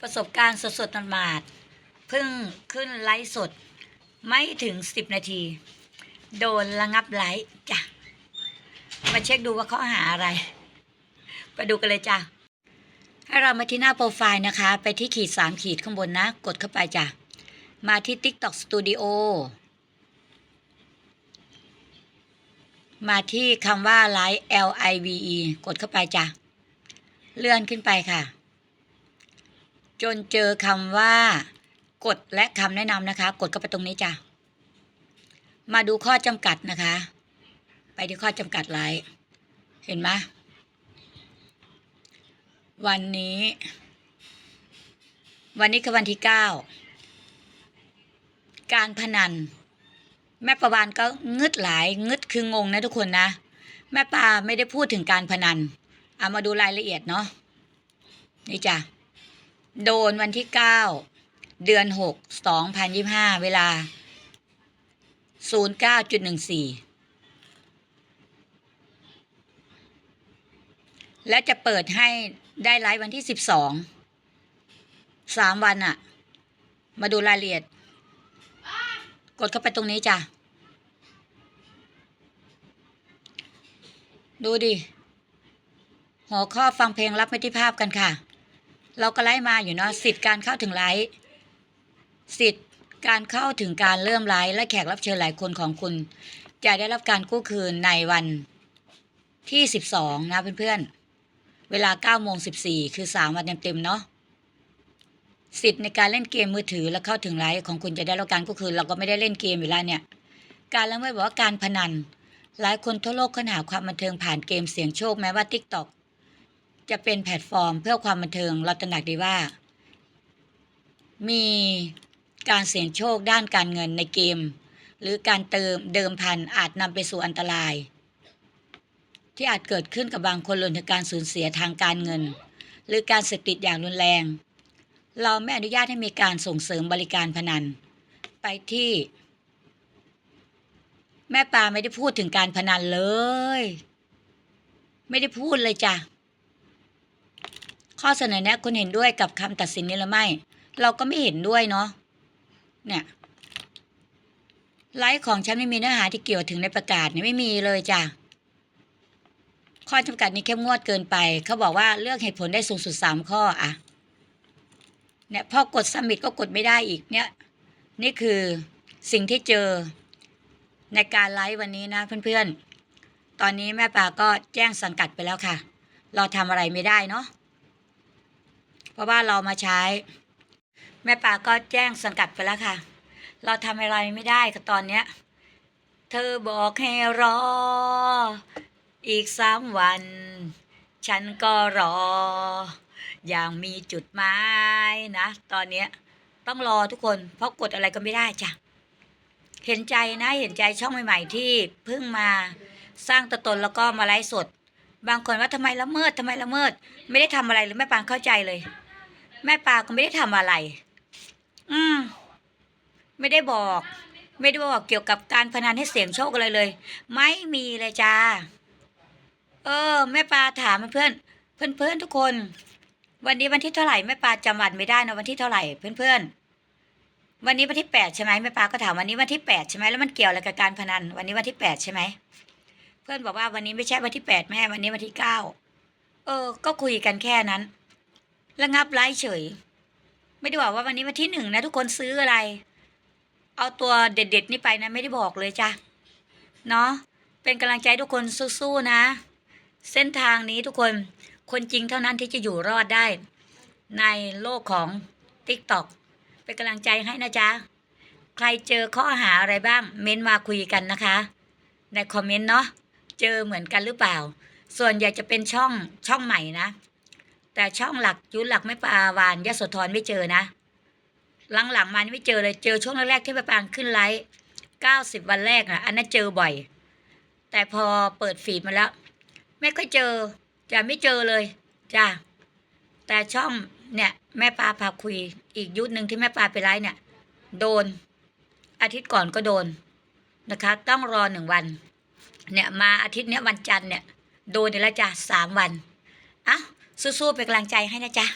ประสบการณ์สดๆหมาดๆเพิ่งขึ้นไลฟ์สด ไม่ถึงสิบนาที โดนระงับไลฟ์จ้ะ มาเช็คดูว่าเขาหาอะไร ไปดูกันเลยจ้ะ ให้เรามาที่หน้าโปรไฟล์นะคะ ไปที่ขีดสามขีดข้างบนนะ กดเข้าไปจ้ะ มาที่ TikTok Studio มาที่คำว่า Live L I V E กดเข้าไปจ้ะ เลื่อนขึ้นไปค่ะ จนเจอคำว่ากฎและคำแนะนำนะคะ กดเข้าไปตรงนี้จ้ะ มาดูข้อจำกัดนะคะ ไปที่ข้อจำกัดไลฟ์เห็นไหมวันนี้ วันนี้คือวันที่เก้าการพนัน แม่ประวานก็งึดหลายงึดคืองงนะทุกคนนะ แม่ปาไม่ได้พูดถึงการพนันเอามาดูรายละเอียดเนาะนี่จ้ะ โดนวันที่เก้าเดือนหกสองพันยี่ห้าเวลาศูนย์เก้าจุดหนึ่งสี่และจะเปิดให้ได้ไลฟ์วันที่สิบสองสามวันอะมาดูรายละเอียด กดเข้าไปตรงนี้จ้ะ ดูดิหัวข้อฟังเพลงรับไม่ที่ภาพกันค่ะ เราก็ไล่มาอยู่เนาะสิทธิ์การเข้าถึงไลฟ์สิทธิ์การเข้าถึงการเริ่มไลฟ์และแขกรับเชิญหลายคนของคุณ จะได้รับการกู้คืนในวันที่ 12 นะเพื่อนๆ เวลา9โมง14 คือ 3 วันเต็มๆเนาะสิทธิ์ในการเล่นเกมมือถือและเข้าถึงไลฟ์ของคุณจะได้รับการกู้คืนเราก็ไม่ได้เล่นเกมอยู่แล้วเนี่ย การละเมิดบอกว่าการพนัน หลายคนทั่วโลกค้นหาความบันเทิงผ่านเกมเสียงโชคแม้ว่า TikTok จะเป็นแพลตฟอร์มเพื่อความบันเทิงเราตระหนักดีว่า มีการเสี่ยงโชคด้านการเงินในเกม หรือการเติมเดิมพันอาจนำไปสู่อันตราย ที่อาจเกิดขึ้นกับบางคนรวมถึงการสูญเสียทางการเงิน หรือการเสพติดอย่างรุนแรง เราไม่อนุญาตให้มีการส่งเสริมบริการพนัน ไปที่ แม่ปาไม่ได้พูดถึงการพนันเลย ไม่ได้พูดเลยจ้ะ ข้อเสนอแนะคุณเห็นด้วยกับคำตัดสินนี้หรือไม่ เราก็ไม่เห็นด้วยเนาะเนี่ยไลฟ์ของฉันไม่มีเนื้อหาที่เกี่ยวถึงในประกาศเนี่ยไม่มีเลยจ้ะข้อจำกัดนี้เข้มงวดเกินไป เขาบอกว่าเลือกเหตุผลได้สูงสุดสามข้ออะเนี่ยพอกดสมิตก็กดไม่ได้อีกเนี่ย นี่คือสิ่งที่เจอในการไลฟ์วันนี้นะเพื่อนๆ ตอนนี้แม่ปาก็แจ้งสังกัดไปแล้วค่ะ เราทำอะไรไม่ได้เนาะ ราะว่าเรามาใช้ แม่ป่าก็แจ้งสังกัดไปแล้วค่ะ เราทำอะไรไม่ได้ค่ะตอนเนี้ย เธอบอกให้รอ อีกสามวัน ฉันก็รอ อย่างมีจุดหมายนะ ตอนเนี้ยต้องรอทุกคน เพราะกดอะไรก็ไม่ได้จ้ะเห็นใจนะเห็นใจช่องใหม่ ๆ ที่เพิ่งมาสร้างตัวตนแล้วก็มาไลฟ์สด บางคนว่าทำไมละเมิดทำไมละเมิด ไม่ได้ทำอะไรเลยแม่ปางเข้าใจเลย แม่ปลาก็ไม่ได้ทำอะไร อืม ไม่ได้บอก ไม่ได้บอกเกี่ยวกับการพนันให้เสียงโชคอะไรเลย ไม่มีเลยจ้า เออ แม่ปลาถามเพื่อนเพื่อนเพื่อนทุกคน วันนี้วันที่เท่าไหร่แม่ปลาจำวันไม่ได้นะวันที่เท่าไหร่เพื่อนเพื่อนวันนี้วันที่แปดใช่ไหมแม่ปลาก็ถามวันนี้วันที่แปดใช่ไหมแล้วมันเกี่ยวอะไรกับการพนัน วันนี้วันที่แปดใช่ไหมเพื่อนบอกว่าวันนี้ไม่ใช่วันที่แปดแม่วันนี้วันที่เก้าเออ ก็คุยกันแค่นั้น ระงับไลฟ์เฉย ไม่ได้บอกว่าวันนี้วันที่หนึ่งนะ ทุกคนซื้ออะไร เอาตัวเด็ดๆนี่ไปนะไม่ได้บอกเลยจ้ะเนาะเป็นกำลังใจทุกคนสู้ๆนะ เส้นทางนี้ทุกคนคนจริงเท่านั้นที่จะอยู่รอดได้ ในโลกของ TikTok เป็นกำลังใจให้นะจ๊ะ ใครเจอข้อหาอะไรบ้าง เม้นมาคุยกันนะคะ ในคอมเมนต์เนาะเจอเหมือนกันหรือเปล่า ส่วนอยากจะเป็นช่องช่องใหม่นะ แต่ช่องหลักยุนหลักไม่ปลาวานยโสธรไม่เจอนะ หลังๆมานี่ไม่เจอเลยเจอช่วงแรกๆที่ไปปางขึ้นไลฟ์เก้าสิบวันแรกอะอันนั้นเจอบ่อย แต่พอเปิดฟีดมาแล้ว ไม่ค่อยเจอจะไม่เจอเลยจ้าแต่ช่องเนี่ยแม่ปลาพาคุยอีกยุคหนึ่งที่แม่ปลาไปไลฟ์เนี่ย โดน อาทิตย์ก่อนก็โดนนะคะ ต้องรอหนึ่งวัน เนี่ยมาอาทิตย์เนี้ยวันจันทร์เนี่ยโดนเดี๋ยวละจ้ะสามวันอะ สู้ๆเป็นกำลังใจให้นะจ๊ะ